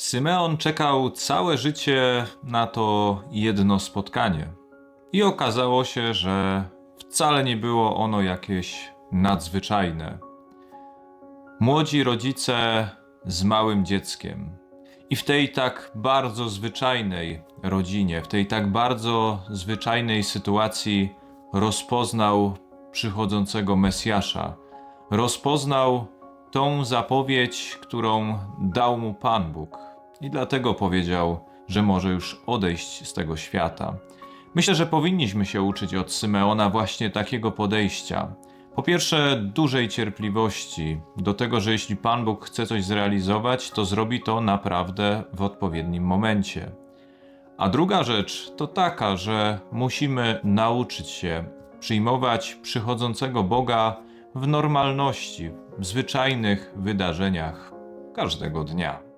Symeon czekał całe życie na to jedno spotkanie. I okazało się, że wcale nie było ono jakieś nadzwyczajne. Młodzi rodzice z małym dzieckiem. I w tej tak bardzo zwyczajnej rodzinie, w tej tak bardzo zwyczajnej sytuacji rozpoznał przychodzącego Mesjasza. Rozpoznał tą zapowiedź, którą dał mu Pan Bóg. I dlatego powiedział, że może już odejść z tego świata. Myślę, że powinniśmy się uczyć od Symeona właśnie takiego podejścia. Po pierwsze, dużej cierpliwości do tego, że jeśli Pan Bóg chce coś zrealizować, to zrobi to naprawdę w odpowiednim momencie. A druga rzecz to taka, że musimy nauczyć się przyjmować przychodzącego Boga w normalności, w zwyczajnych wydarzeniach każdego dnia.